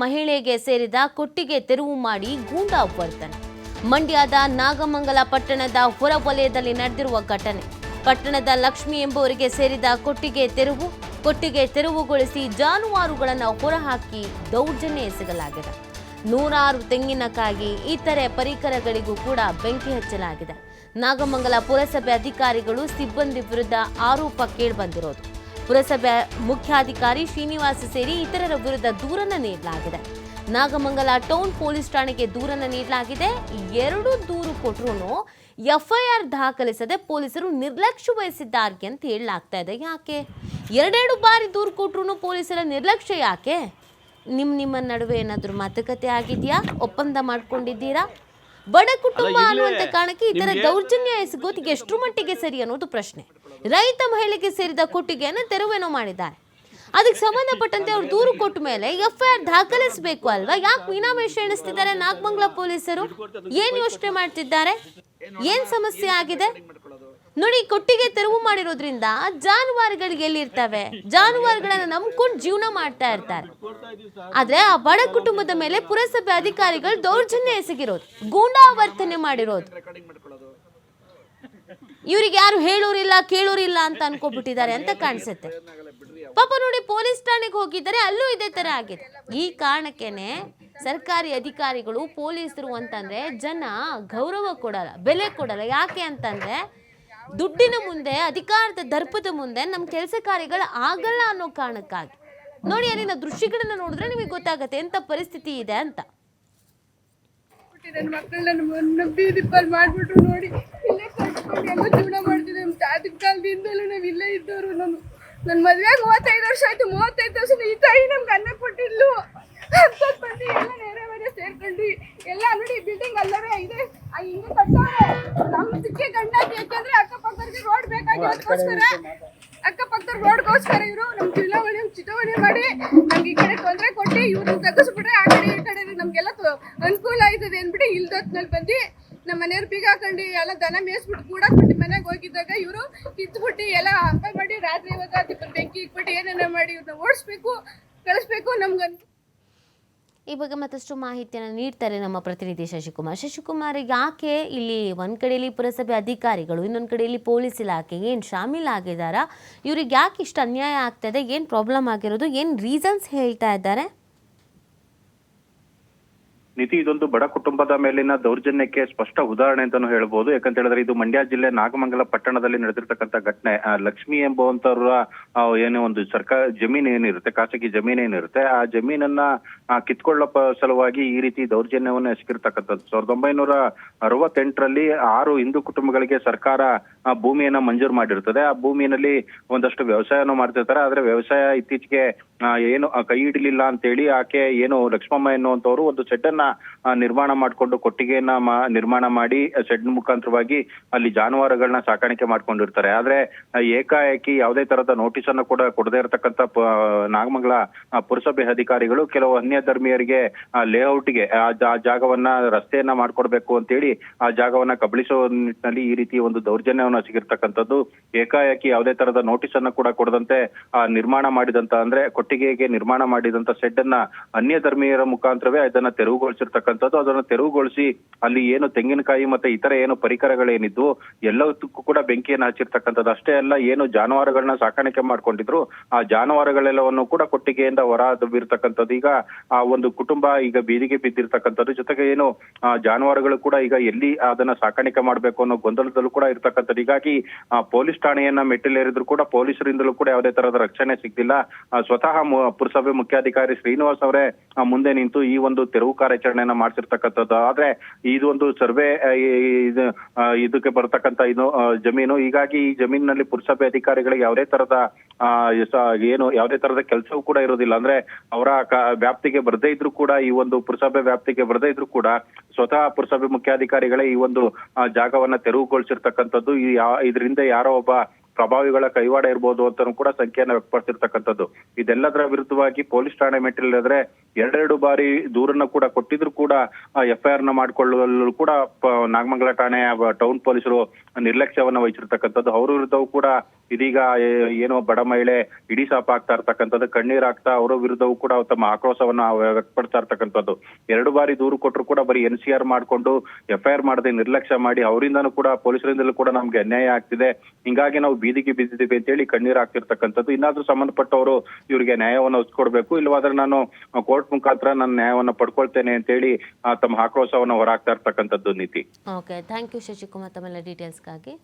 ಮಹಿಳೆಗೆ ಸೇರಿದ ಕೊಟ್ಟಿಗೆ ತೆರವು ಮಾಡಿ ಗೂಂಡಾ ವರ್ತನೆ. ಮಂಡ್ಯದ ನಾಗಮಂಗಲ ಪಟ್ಟಣದ ಹೊರವಲಯದಲ್ಲಿ ನಡೆದಿರುವ ಘಟನೆ. ಪಟ್ಟಣದ ಲಕ್ಷ್ಮಿ ಎಂಬುವರಿಗೆ ಸೇರಿದ ಕೊಟ್ಟಿಗೆ ತೆರವು, ಕೊಟ್ಟಿಗೆ ತೆರವುಗೊಳಿಸಿ ಜಾನುವಾರುಗಳನ್ನು ಹೊರಹಾಕಿ ದೌರ್ಜನ್ಯ ಎಸಗಲಾಗಿದೆ. ನೂರಾರು ತೆಂಗಿನಕಾಯಿ, ಇತರೆ ಪರಿಕರಗಳಿಗೂ ಕೂಡ ಬೆಂಕಿ ಹಚ್ಚಲಾಗಿದೆ. ನಾಗಮಂಗಲ ಪುರಸಭೆ ಅಧಿಕಾರಿಗಳು ಸಿಬ್ಬಂದಿ ವಿರುದ್ಧ ಆರೋಪ ಕೇಳಿಬಂದಿರೋದು ಪುರಸಭೆ ಮುಖ್ಯಾಧಿಕಾರಿ ಶ್ರೀನಿವಾಸ್ ಸೇರಿ ಇತರರ ವಿರುದ್ಧ ದೂರನ್ನು ನೀಡಲಾಗಿದೆ. ನಾಗಮಂಗಲ ಟೌನ್ ಪೊಲೀಸ್ ಠಾಣೆಗೆ ದೂರನ್ನು ನೀಡಲಾಗಿದೆ. ಎರಡು ದೂರು ಕೊಟ್ಟರು ಎಫ್ಐಆರ್ ದಾಖಲಿಸದೆ ಪೊಲೀಸರು ನಿರ್ಲಕ್ಷ್ಯ ವಹಿಸಿದ್ದಾರೆ ಅಂತ ಹೇಳಲಾಗ್ತಾ ಇದೆ. ಯಾಕೆ? ಎರಡೆರಡು ಬಾರಿ ದೂರು ಕೊಟ್ಟರು ಪೊಲೀಸರ ನಿರ್ಲಕ್ಷ್ಯ ಯಾಕೆ? ನಿಮ್ಮ ನಿಮ್ಮ ನಡುವೆ ಏನಾದರೂ ಮಾತುಕತೆ ಆಗಿದೆಯಾ? ಒಪ್ಪಂದ ಮಾಡ್ಕೊಂಡಿದ್ದೀರಾ? ಬಡ ಕುಟುಂಬ ಅನ್ನುವಂಥ ಕಾರಣಕ್ಕೆ ಇತರ ತರ ದೌರ್ಜನ್ಯ ಎಸಗೋದು ಎಷ್ಟು ಮಟ್ಟಿಗೆ ಸರಿ ಅನ್ನೋದು ಪ್ರಶ್ನೆ. ರೈತ ಮಹಿಳೆಗೆ ಸೇರಿದ ಕೊಟ್ಟಿಗೆಯನ್ನು ತೆರವೇನೋ ಮಾಡಿದ್ದಾರೆ? ಅದಕ್ಕೆ ಸಂಬಂಧಪಟ್ಟಂತೆ ಅವ್ರು ದೂರು ಕೊಟ್ಟ ಮೇಲೆ ಎಫ್ ಐ ಆರ್ ದಾಖಲಿಸಬೇಕು ಅಲ್ವಾ? ಯಾಕೆ ಮೀನಾಮೇಶ ಎಣಿಸ್ತಿದ್ದಾರೆ ನಾಗಮಂಗ್ಲ ಪೊಲೀಸರು? ಏನ್ ಯೋಚನೆ ಮಾಡ್ತಿದ್ದಾರೆ? ಏನ್ ಸಮಸ್ಯೆ ಆಗಿದೆ? ನೋಡಿ, ಕೊಟ್ಟಿಗೆ ತೆರವು ಮಾಡಿರೋದ್ರಿಂದ ಜಾನುವಾರುಗಳಿಗೆ ಎಲ್ಲಿರ್ತವೆ? ಜಾನುವಾರುಗಳನ್ನ ನಂಬ್ಕೊಂಡು ಜೀವನ ಮಾಡ್ತಾ ಇರ್ತಾರೆ. ಆದ್ರೆ ಆ ಬಡ ಕುಟುಂಬದ ಮೇಲೆ ಪುರಸಭೆ ಅಧಿಕಾರಿಗಳು ದೌರ್ಜನ್ಯ ಎಸಗಿರೋದು, ಗೂಂಡಾವರ್ತನೆ ಮಾಡಿರೋದು. ಇವ್ರಿಗೆ ಯಾರು ಹೇಳೋರಿಲ್ಲ, ಕೇಳೋರಿಲ್ಲ ಅಂತ ಅನ್ಕೋಬಿಟ್ಟಿದ್ದಾರೆ ಅಂತ ಕಾಣಿಸುತ್ತೆ. ಪಾಪ ನೋಡಿ ಪೊಲೀಸ್ ಠಾಣೆಗೆ ಹೋಗಿದ್ದಾರೆ ಅಲ್ಲೂ ಇದೇ ತರ ಆಗಿದೆ. ಈ ಕಾರಣಕ್ಕೇನೆ ಸರ್ಕಾರಿ ಅಧಿಕಾರಿಗಳು, ಪೊಲೀಸರು ಅಂತಂದ್ರೆ ಜನ ಗೌರವ ಕೊಡಲ್ಲ, ಬೆಲೆ ಕೊಡಲ್ಲ. ಯಾಕೆ ಅಂತಂದ್ರೆ ದುಡ್ಡಿನ ಮುಂದೆ, ಅಧಿಕಾರದ ದರ್ಪದ ಮುಂದೆ ನಮ್ಮ ಕೆಲಸ ಕಾರ್ಯಗಳು ಆಗಲ್ಲ ಅನ್ನೋ ಕಾರಣಕ್ಕಾಗಿ. ನೋಡಿ, ಅಲ್ಲಿನ ದೃಶ್ಯಗಳನ್ನ ನೋಡಿದ್ರೆ ನಿಮಗೆ ಗೊತ್ತಾಗತ್ತೆ ಎಂತ ಪರಿಸ್ಥಿತಿ ಇದೆ ಅಂತ. ಮಕ್ಕಳನ್ನ ಮಾಡ್ಬಿಟ್ರು ನೋಡಿ. ನನ್ನ ಮದುವೆಗೆ ಮೂವತ್ತೈದು ವರ್ಷ ಆಯ್ತು ಮೂವತ್ತೈದು ವರ್ಷ ಈ ತಾಯಿ ನಮ್ಗೆ ಅನ್ನ ಕೊಟ್ಟಿದ್ಲು. ಅಂತ ಬಂದು ಎಲ್ಲ ನೆರೆ ಮನೆ ಸೇರ್ಕೊಂಡು ಎಲ್ಲ ನೋಡಿ ಬಿಲ್ಡಿಂಗ್ ಅಲ್ಲವೇ ಇದೆ. ಹಿಂಗೆ ಕಟ್ಟವ್ರೆ ನಮ್ದಕ್ಕೆ ಗಂಡ ಯಾಕಂದ್ರೆ ಅಕ್ಕಪಕ್ಕದವ್ರಿಗೆ ರೋಡ್ ಬೇಕಾಗಿ ಬೇಕಾಗಿರೋದಕ್ಕೋಸ್ಕರ ಅಕ್ಕಪಕ್ಕದ ರೋಡ್ಗೋಸ್ಕರ ಇವರು ನಮ್ಮ ಚುನಾವಣೆ ಚಿಟಾವಣೆ ಮಾಡಿ ನಮ್ಗೆ ಈ ಕಡೆ ತೊಂದರೆ ಕೊಟ್ಟು ಇವ್ರನ್ನ ತೆಗೆಸ್ಬಿಟ್ರೆ ಆ ಕಡೆ ಈ ಕಡೆ ನಮಗೆಲ್ಲ ಅನುಕೂಲ ಆಯ್ತದೆ ಅಂದ್ಬಿಟ್ಟು ಇಲ್ದೊತ್ನಲ್ಲಿ ಬಂದು ನಮ್ಮ ಮನೆಯವ್ರು ಬೀಗ ಹಾಕೊಂಡು ಎಲ್ಲ ದನ ಮೇಯಿಸ್ಬಿಟ್ಟು ಬಿಟ್ಟು ಮನೆಗೆ ಹೋಗಿದ್ದಾಗ ಇವರು ಕಿತ್ಬಿಟ್ಟು ಎಲ್ಲ ಹಬ್ಬ ಮಾಡಿ ರಾತ್ರಿ ಹೊತ್ತು ಬೆಂಕಿ ಇಟ್ಬಿಟ್ಟು ಏನೇನೋ ಮಾಡಿ ಇವ್ರನ್ನ ಓಡಿಸ್ಬೇಕು, ಕಳಿಸ್ಬೇಕು ನಮ್ಗನ್ ಈ ಬಗ್ಗೆ ಮತ್ತಷ್ಟು ಮಾಹಿತಿಯನ್ನು ನೀಡ್ತಾರೆ ನಮ್ಮ ಪ್ರತಿನಿಧಿ ಶಶಿಕುಮಾರ್. ಶಶಿಕುಮಾರ್ ಯಾಕೆ ಇಲ್ಲಿ ಒಂದು ಕಡೆಯಲ್ಲಿ ಪುರಸಭೆ ಅಧಿಕಾರಿಗಳು, ಇನ್ನೊಂದು ಕಡೆಯಲ್ಲಿ ಪೊಲೀಸ್ ಇಲಾಖೆ ಏನು ಶಾಮೀಲಾಗಿದ್ದಾರಾ ಇವ್ರಿಗೆ ಯಾಕೆ ಇಷ್ಟು ಅನ್ಯಾಯ ಆಗ್ತದೆ ಏನು ಪ್ರಾಬ್ಲಮ್ ಆಗಿರೋದು? ಏನು ರೀಸನ್ಸ್ ಹೇಳ್ತಾ ಇದ್ದಾರೆ? ನಿತಿ ಇದೊಂದು ಬಡ ಕುಟುಂಬದ ಮೇಲಿನ ದೌರ್ಜನ್ಯಕ್ಕೆ ಸ್ಪಷ್ಟ ಉದಾಹರಣೆ ಅಂತಾನು ಹೇಳ್ಬೋದು. ಯಾಕಂತ ಹೇಳಿದ್ರೆ ಇದು ಮಂಡ್ಯ ಜಿಲ್ಲೆ ನಾಗಮಂಗಲ ಪಟ್ಟಣದಲ್ಲಿ ನಡೆದಿರ್ತಕ್ಕಂಥ ಘಟನೆ. ಲಕ್ಷ್ಮಿ ಎಂಬುವಂತವ್ರ ಏನೇ ಒಂದು ಸರ್ಕಾರ, ಜಮೀನ್ ಏನಿರುತ್ತೆ, ಖಾಸಗಿ ಜಮೀನ್ ಏನಿರುತ್ತೆ, ಆ ಜಮೀನನ್ನ ಕಿತ್ಕೊಳ್ಳ ಸಲುವಾಗಿ ಈ ರೀತಿ ದೌರ್ಜನ್ಯವನ್ನು ಎಸಗಿರ್ತಕ್ಕಂಥದ್ದು. ಸಾವಿರದ ಒಂಬೈನೂರ ಅರವತ್ತೆಂಟರಲ್ಲಿ ಆರು ಹಿಂದೂ ಕುಟುಂಬಗಳಿಗೆ ಸರ್ಕಾರ ಭೂಮಿಯನ್ನ ಮಂಜೂರು ಮಾಡಿರ್ತದೆ. ಆ ಭೂಮಿಯಲ್ಲಿ ಒಂದಷ್ಟು ವ್ಯವಸಾಯನೂ ಮಾಡ್ತಿರ್ತಾರೆ. ಆದ್ರೆ ವ್ಯವಸಾಯ ಇತ್ತೀಚೆಗೆ ಏನು ಕೈ ಕೈ ಅಂತ ಅಂತೇಳಿ ಆಕೆ ಏನು ಲಕ್ಷ್ಮಮ್ಮ ಎನ್ನುವಂತವ್ರು ಒಂದು ಸೆಟ್ ನಿರ್ಮಾಣ ಮಾಡಿಕೊಂಡು ಕೊಟ್ಟಿಗೆಯನ್ನ ನಿರ್ಮಾಣ ಮಾಡಿ ಶೆಡ್ ಮುಖಾಂತರವಾಗಿ ಅಲ್ಲಿ ಜಾನುವಾರುಗಳನ್ನ ಸಾಕಾಣಿಕೆ ಮಾಡ್ಕೊಂಡಿರ್ತಾರೆ. ಆದ್ರೆ ಏಕಾಏಕಿ ಯಾವುದೇ ತರದ ನೋಟಿಸ್ ಅನ್ನು ಕೂಡ ಕೊಡದೇ ಇರತಕ್ಕಂತ ನಾಗಮಂಗಲ ಪುರಸಭೆ ಅಧಿಕಾರಿಗಳು ಕೆಲವು ಅನ್ಯ ಧರ್ಮೀಯರಿಗೆ ಲೇಔಟ್ಗೆ ಆ ಜಾಗವನ್ನ ರಸ್ತೆಯನ್ನ ಮಾಡ್ಕೊಡ್ಬೇಕು ಅಂತೇಳಿ ಆ ಜಾಗವನ್ನ ಕಬಳಿಸುವ ನಿಟ್ಟಿನಲ್ಲಿ ಈ ರೀತಿ ಒಂದು ದೌರ್ಜನ್ಯವನ್ನು ಸಿಗಿರ್ತಕ್ಕಂಥದ್ದು ಏಕಾಏಕಿ ಯಾವುದೇ ತರದ ನೋಟಿಸ್ ಅನ್ನ ಕೂಡ ಕೊಡದಂತೆ, ಆ, ನಿರ್ಮಾಣ ಮಾಡಿದಂತ, ಅಂದ್ರೆ ಕೊಟ್ಟಿಗೆಗೆ ನಿರ್ಮಾಣ ಮಾಡಿದಂತ ಶೆಡ್ ಅನ್ನ ಅನ್ಯ ಧರ್ಮೀಯರ ಮುಖಾಂತರವೇ ಅದನ್ನ ತೆರವುಗೊಳಿಸಿರ್ತಕ್ಕಂಥದ್ದು, ಅದನ್ನು ತೆರವುಗೊಳಿಸಿ ಅಲ್ಲಿ ಏನು ತೆಂಗಿನಕಾಯಿ ಮತ್ತೆ ಇತರ ಏನು ಪರಿಕರಗಳೇನಿದ್ವು, ಎಲ್ಲದಕ್ಕೂ ಕೂಡ ಬೆಂಕಿಯನ್ನು ಹಚ್ಚಿರ್ತಕ್ಕಂಥದ್ದು. ಅಷ್ಟೇ ಅಲ್ಲ, ಏನು ಜಾನುವಾರುಗಳನ್ನ ಸಾಕಾಣಿಕೆ ಮಾಡ್ಕೊಂಡಿದ್ರು, ಆ ಜಾನುವಾರುಗಳೆಲ್ಲವನ್ನು ಕೂಡ ಕೊಟ್ಟಿಗೆಯಿಂದ ಹೊರ ಬೀರ್ತಕ್ಕಂಥದ್ದು. ಈಗ ಆ ಒಂದು ಕುಟುಂಬ ಈಗ ಬೀದಿಗೆ ಬಿದ್ದಿರ್ತಕ್ಕಂಥದ್ದು, ಜೊತೆಗೆ ಏನು, ಆ ಜಾನುವಾರುಗಳು ಕೂಡ ಈಗ ಎಲ್ಲಿ ಅದನ್ನ ಸಾಕಾಣಿಕೆ ಮಾಡಬೇಕು ಅನ್ನೋ ಗೊಂದಲದಲ್ಲೂ ಕೂಡ ಇರ್ತಕ್ಕಂಥದ್ದು. ಹೀಗಾಗಿ, ಆ ಪೊಲೀಸ್ ಠಾಣೆಯನ್ನ ಮೆಟ್ಟಿಲೇರಿದ್ರು ಕೂಡ ಪೊಲೀಸರಿಂದಲೂ ಕೂಡ ಯಾವುದೇ ತರಹದ ರಕ್ಷಣೆ ಸಿಗ್ತಿಲ್ಲ ಸ್ವತಃ ಪುರಸಭೆ ಮುಖ್ಯಾಧಿಕಾರಿ ಶ್ರೀನಿವಾಸ್ ಅವರೇ ಮುಂದೆ ನಿಂತು ಈ ಒಂದು ತೆರವು ಕಾರ್ಯಾಚರಣೆಯನ್ನ ಮಾಡ್ತಿರ್ತಕ್ಕಂಥದ್ದು ಆದ್ರೆ ಇದು ಒಂದು ಸರ್ವೆ ಇದು ಇದಕ್ಕೆ ಬರತಕ್ಕಂತ ಇದು ಜಮೀನು. ಹೀಗಾಗಿ ಈ ಜಮೀನಿನಲ್ಲಿ ಪುರಸಭೆ ಅಧಿಕಾರಿಗಳಿಗೆ ಯಾವುದೇ ತರದ ಏನು, ಯಾವುದೇ ತರದ ಕೆಲಸವೂ ಕೂಡ ಇರೋದಿಲ್ಲ ಅಂದ್ರೆ ಅವರ ವ್ಯಾಪ್ತಿಗೆ ಬರದೇ ಇದ್ರು ಕೂಡ, ಈ ಒಂದು ಪುರಸಭೆ ವ್ಯಾಪ್ತಿಗೆ ಬರದೇ ಇದ್ರು ಕೂಡ ಸ್ವತಃ ಪುರಸಭೆ ಮುಖ್ಯಾಧಿಕಾರಿಗಳೇ ಈ ಒಂದು ಜಾಗವನ್ನ ತೆರವುಗೊಳಿಸಿರ್ತಕ್ಕಂಥದ್ದು. ಇದರಿಂದ ಯಾರೋ ಒಬ್ಬ ಪ್ರಭಾವಿಗಳ ಕೈವಾಡ ಇರ್ಬೋದು ಅಂತ ಕೂಡ ಸಂಖ್ಯೆಯನ್ನು ವ್ಯಕ್ತಪಡಿಸಿರ್ತಕ್ಕಂಥದ್ದು. ಇದೆಲ್ಲದರ ವಿರುದ್ಧವಾಗಿ ಪೊಲೀಸ್ ಠಾಣೆ ಮೆಟ್ಟಿಲಿದ್ರೆ ಎರಡೆರಡು ಬಾರಿ ದೂರನ್ನ ಕೂಡ ಕೊಟ್ಟಿದ್ರು ಕೂಡ ಎಫ್ಐಆರ್ನ ಮಾಡಿಕೊಳ್ಳಲು ಕೂಡ ನಾಗಮಂಗಲ ಠಾಣೆ ಟೌನ್ ಪೊಲೀಸರು ನಿರ್ಲಕ್ಷ್ಯವನ್ನ ವಹಿಸಿರ್ತಕ್ಕಂಥದ್ದು. ಅವ್ರ ವಿರುದ್ಧವೂ ಕೂಡ ಇದೀಗ ಏನೋ ಬಡ ಮಹಿಳೆ ಇಡೀ ಸಾಪ ಆಗ್ತಾ ಇರ್ತಕ್ಕಂಥದ್ದು, ಕಣ್ಣೀರ್ ಆಗ್ತಾ ಅವರ ವಿರುದ್ಧವೂ ಕೂಡ ತಮ್ಮ ಆಕ್ರೋಶವನ್ನ ವ್ಯಕ್ತಪಡ್ತಾ ಇರ್ತಕ್ಕಂಥದ್ದು. ಎರಡು ಬಾರಿ ದೂರು ಕೊಟ್ಟರು ಕೂಡ ಬರೀ ಎನ್ ಸಿ ಆರ್ ಮಾಡ್ಕೊಂಡು ಎಫ್ ಐ ಆರ್ ಮಾಡದೆ ನಿರ್ಲಕ್ಷ್ಯ ಮಾಡಿ ಅವರಿಂದನೂ ಕೂಡ, ಪೊಲೀಸರಿಂದಲೂ ಕೂಡ ನಮ್ಗೆ ಅನ್ಯಾಯ ಆಗ್ತಿದೆ. ಹಿಂಗಾಗಿ ನಾವು ಬೀದಿಗೆ ಬಿದ್ದಿದ್ದೀವಿ ಅಂತೇಳಿ ಕಣ್ಣೀರ್ ಆಗ್ತಿರ್ತಕ್ಕಂಥದ್ದು ಇನ್ನಾದ್ರೂ ಸಂಬಂಧಪಟ್ಟವರು ಇವರಿಗೆ ನ್ಯಾಯವನ್ನು ಒಸ್ಕೊಡ್ಬೇಕು ಇಲ್ಲವಾದ್ರೆ ನಾನು ಕೋರ್ಟ್ ಮುಖಾಂತರ ನನ್ನ ನ್ಯಾಯವನ್ನು ಪಡ್ಕೊಳ್ತೇನೆ ಅಂತ ಹೇಳಿ ತಮ್ಮ ಆಕ್ರೋಶವನ್ನು ಹೊರಾಗ್ತಾ ಇರ್ತಕ್ಕಂಥದ್ದು ನೀತಿ. ಓಕೆ ಥ್ಯಾಂಕ್ ಯು ಶಶಿಕುಮಾರ್, ತಮ್ಮೆಲ್ಲ ಡೀಟೇಲ್ಸ್ಗಾಗಿ